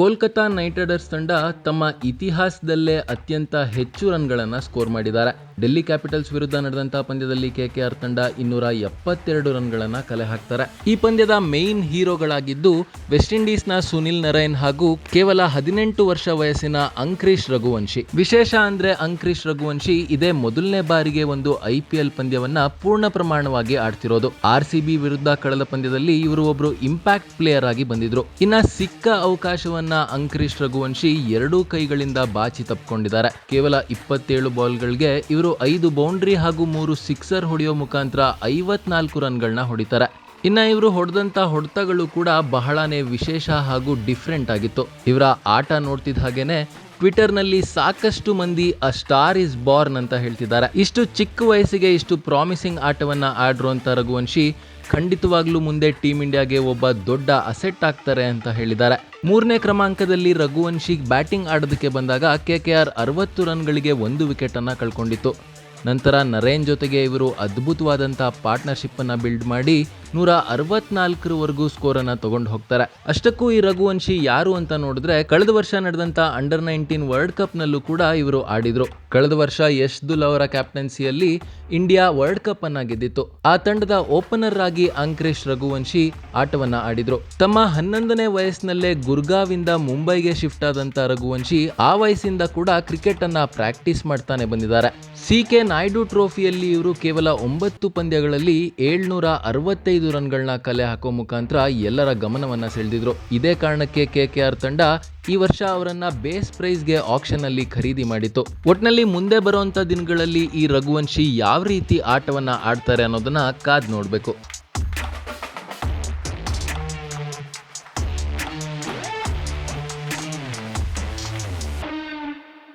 Kolkata night Riders ತಂಡ ತಮ್ಮ ಇತಿಹಾಸದಲ್ಲೇ ಅತ್ಯಂತ ಹೆಚ್ಚು ರನ್ಗಳನ್ನು ಸ್ಕೋರ್ ಮಾಡಿದ್ದಾರೆ. ಡೆಲ್ಲಿ ಕ್ಯಾಪಿಟಲ್ಸ್ ವಿರುದ್ಧ ನಡೆದಂತಹ ಪಂದ್ಯದಲ್ಲಿ ಕೆಕೆಆರ್ ತಂಡ ಇನ್ನೂರ ಎಪ್ಪತ್ತೆರಡು ರನ್ಗಳನ್ನು ಕಲೆ ಹಾಕ್ತಾರೆ. ಈ ಪಂದ್ಯದ ಮೇನ್ ಹೀರೋಗಳಾಗಿದ್ದು ವೆಸ್ಟ್ ಇಂಡೀಸ್ನ ಸುನಿಲ್ ನರೈನ್ ಹಾಗೂ ಕೇವಲ ಹದಿನೆಂಟು ವರ್ಷ ವಯಸ್ಸಿನ ಅಂಕ್ರೀಶ್ ರಘುವಂಶಿ. ವಿಶೇಷ ಅಂದ್ರೆ ಅಂಕ್ರೀಶ್ ರಘುವಂಶಿ ಇದೇ ಮೊದಲನೇ ಬಾರಿಗೆ ಒಂದು ಐ ಪಿ ಎಲ್ ಪಂದ್ಯವನ್ನ ಪೂರ್ಣ ಪ್ರಮಾಣವಾಗಿ ಆಡ್ತಿರೋದು. ಆರ್ ಸಿ ಬಿ ವಿರುದ್ಧ ಕಳೆದ ಪಂದ್ಯದಲ್ಲಿ ಇವರು ಒಬ್ರು ಇಂಪ್ಯಾಕ್ಟ್ ಪ್ಲೇಯರ್ ಆಗಿ ಬಂದಿದ್ರು. ಇನ್ನ ಸಿಕ್ಕ ಅವಕಾಶವನ್ನ ಅಂಕ್ರೀಶ್ ರಘುವಂಶಿ ಎರಡೂ ಕೈಗಳಿಂದ ಬಾಚಿ ತಪ್ಪಿಕೊಂಡಿದ್ದಾರೆ ಕೇವಲ ಇಪ್ಪತ್ತೇಳು ಬಾಲ್ಗಳಿಗೆ ಇವರು ಐದು ಬೌಂಡ್ರಿ ಹಾಗೂ ಮೂರು ಸಿಕ್ಸರ್ ಹೊಡೆಯೋ ಮುಖಾಂತರ ಐವತ್ನಾಲ್ಕು ರನ್ಗಳನ್ನ ಹೊಡಿತಾರೆ. ಇನ್ನ ಇವರು ಹೊಡೆದಂತ ಹೊಡೆತಗಳು ಕೂಡ ಬಹಳನೇ ವಿಶೇಷ ಹಾಗೂ ಡಿಫ್ರೆಂಟ್ ಆಗಿತ್ತು. ಇವರ ಆಟ ನೋಡ್ತಿದ್ದ ಹಾಗೇನೆ ಟ್ವಿಟರ್ನಲ್ಲಿ ಸಾಕಷ್ಟು ಮಂದಿ ಅ ಸ್ಟಾರ್ ಇಸ್ ಬಾರ್ನ್ ಅಂತ ಹೇಳ್ತಿದ್ದಾರೆ. ಇಷ್ಟು ಚಿಕ್ಕ ವಯಸ್ಸಿಗೆ ಇಷ್ಟು ಪ್ರಾಮಿಸಿಂಗ್ ಆಟವನ್ನ ಆಡಿರುವಂಥ ರಘುವಂಶಿ ಖಂಡಿತವಾಗ್ಲೂ ಮುಂದೆ ಟೀಮ್ ಇಂಡಿಯಾಗೆ ಒಬ್ಬ ದೊಡ್ಡ ಅಸೆಟ್ ಆಗ್ತಾರೆ ಅಂತ ಹೇಳಿದ್ದಾರೆ. ಮೂರನೇ ಕ್ರಮಾಂಕದಲ್ಲಿ ರಘುವಂಶಿ ಬ್ಯಾಟಿಂಗ್ ಆಡೋದಕ್ಕೆ ಬಂದಾಗ ಕೆ ಕೆ ಆರ್ ಅರವತ್ತು ರನ್ಗಳಿಗೆ ಒಂದು ವಿಕೆಟ್ ಅನ್ನ ಕಳ್ಕೊಂಡಿತ್ತು. ನಂತರ ನರೇನ್ ಜೊತೆಗೆ ಇವರು ಅದ್ಭುತವಾದಂಥ ಪಾರ್ಟ್ನರ್ಶಿಪ್ ಅನ್ನ ಬಿಲ್ಡ್ ಮಾಡಿ ನೂರ ಅರವತ್ನಾಲ್ಕರವರೆಗೂ ಸ್ಕೋರ್ ಅನ್ನ ತಗೊಂಡು ಹೋಗ್ತಾರೆ. ಅಷ್ಟಕ್ಕೂ ಈ ರಘುವಂಶಿ ಯಾರು ಅಂತ ನೋಡಿದ್ರೆ ಕಳೆದ ವರ್ಷ ನಡೆದಂತ ಅಂಡರ್ ನೈನ್ಟೀನ್ ವರ್ಲ್ಡ್ ಕಪ್ ನಲ್ಲೂ ಕೂಡ ಇವರು ಆಡಿದ್ರು. ಕಳೆದ ವರ್ಷ ಯಶ್ ದುಲ್ ಅವರ ಕ್ಯಾಪ್ಟನ್ಸಿಯಲ್ಲಿ ಇಂಡಿಯಾ ವರ್ಲ್ಡ್ ಕಪ್ ಅನ್ನ ಗೆದ್ದಿತ್ತು. ಆ ತಂಡದ ಓಪನರ್ ಆಗಿ ಅಂಕ್ರೇಶ್ ರಘುವಂಶಿ ಆಟವನ್ನ ಆಡಿದ್ರು. ತಮ್ಮ ಹನ್ನೊಂದನೇ ವಯಸ್ಸಿನಲ್ಲೇ ಗುರ್ಗಾವಿಂದ ಮುಂಬೈಗೆ ಶಿಫ್ಟ್ ಆದಂತ ರಘುವಂಶಿ ಆ ವಯಸ್ಸಿಂದ ಕೂಡ ಕ್ರಿಕೆಟ್ ಅನ್ನ ಪ್ರಾಕ್ಟೀಸ್ ಮಾಡ್ತಾನೆ ಬಂದಿದ್ದಾರೆ. ಸಿ ಕೆ ನಾಯ್ಡು ಟ್ರೋಫಿಯಲ್ಲಿ ಇವರು ಕೇವಲ ಒಂಬತ್ತು ಪಂದ್ಯಗಳಲ್ಲಿ ಏಳ್ನೂರ ಅರವತ್ತೈದು ರನ್ಗಳನ್ನ ಕಲೆ ಹಾಕೋ ಮುಖಾಂತರ ಎಲ್ಲರ ಗಮನವನ್ನ ಸೆಳೆದಿದ್ರು. ಇದೇ ಕಾರಣಕ್ಕೆ ಕೆಕೆಆರ್ ತಂಡ ಈ ವರ್ಷ ಅವರನ್ನ ಬೇಸ್ ಪ್ರೈಸ್ಗೆ ಆಕ್ಷನ್ ಅಲ್ಲಿ ಖರೀದಿ ಮಾಡಿತ್ತು. ಒಟ್ನಲ್ಲಿ ಮುಂದೆ ಬರುವಂತ ದಿನಗಳಲ್ಲಿ ಈ ರಘುವಂಶಿ ಯಾವ ರೀತಿ ಆಟವನ್ನ ಆಡ್ತಾರೆ ಅನ್ನೋದನ್ನ ಕಾದ್ ನೋಡ್ಬೇಕು.